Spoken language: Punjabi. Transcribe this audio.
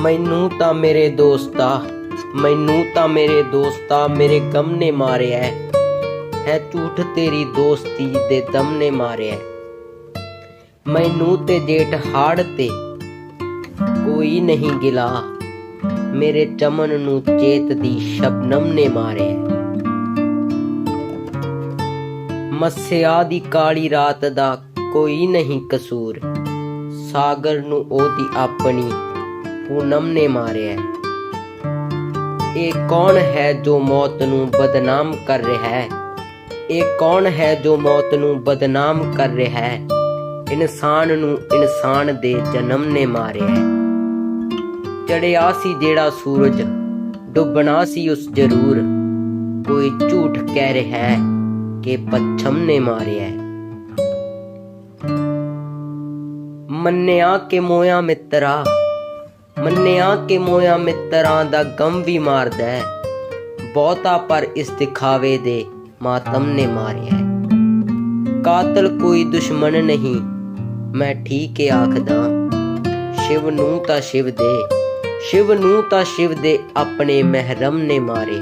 ਮੈਨੂੰ ਤਾਂ ਮੇਰੇ ਦੋਸਤਾ ਮੈਨੂੰ ਤਾਂ ਮੇਰੇ ਦੋਸਤਾ ਮੇਰੇ ਗਮ ਨੇ ਮਾਰਿਆ ਹੈ। ਝੂਠ ਤੇਰੀ ਦੋਸਤੀ ਦੇ ਦਮ ਨੇ ਮਾਰਿਆ ਮੈਨੂੰ ਤੇ ਜੇਠ ਹਾੜ ਤੇ ਕੋਈ ਨਹੀਂ ਗਿਲਾ। ਮੇਰੇ ਚਮਨ ਨੂੰ ਚੇਤ ਦੀ ਸ਼ਬਨਮ ਨੇ ਮਾਰਿਆ ਹੈ। ਮੱਸਿਆ ਦੀ ਕਾਲੀ ਰਾਤ ਦਾ ਕੋਈ ਨਹੀਂ ਕਸੂਰ। ਸਾਗਰ ਨੂੰ ਉਹਦੀ ਆਪਣੀ ਪੂਨਮ ਨੇ ਮਾਰਿਆ ਇਹ ਕੌਣ ਹੈ ਜੋ ਮੌਤ ਨੂੰ ਬਦਨਾਮ ਕਰ ਰਿਹਾ ਹੈ? ਇਹ ਕੌਣ ਹੈ ਜੋ ਮੌਤ ਨੂੰ ਬਦਨਾਮ ਕਰ ਰਿਹਾ ਹੈ? ਇਨਸਾਨ ਨੂੰ ਇਨਸਾਨ ਦੇ ਜਨਮ ਨੇ ਮਾਰਿਆ ਚੜਿਆ ਸੀ ਜਿਹੜਾ ਸੂਰਜ, ਡੁੱਬਣਾ ਸੀ ਉਸ ਜ਼ਰੂਰ। ਕੋਈ ਝੂਠ ਕਹਿ ਰਿਹਾ ਹੈ ਕਿ ਪੱਛਮ ਨੇ ਮਾਰਿਆ ਮੰਨਿਆ ਕਿ ਮੋਇਆ ਮਿੱਤਰਾ ਮੰਨਿਆ ਕਿ ਮੋਇਆ ਮਿੱਤਰਾਂ ਦਾ ਗਮ ਵੀ ਮਾਰਦਾ ਹੈ। ਬਹੁਤਾ ਪਰ ਇਸ ਦਿਖਾਵੇ ਦੇ ਮਾਤਮ ਨੇ ਮਾਰਿਆ ਕਾਤਲ ਕੋਈ ਦੁਸ਼ਮਣ ਨਹੀਂ, ਮੈਂ ਠੀਕ ਹੀ ਆਖਦਾ ਸ਼ਿਵ ਨੂੰ ਤਾਂ ਸ਼ਿਵ ਦੇ, ਸ਼ਿਵ ਨੂੰ ਤਾਂ ਸ਼ਿਵ ਦੇ ਆਪਣੇ ਮਹਿਰਮ ਨੇ ਮਾਰੇ।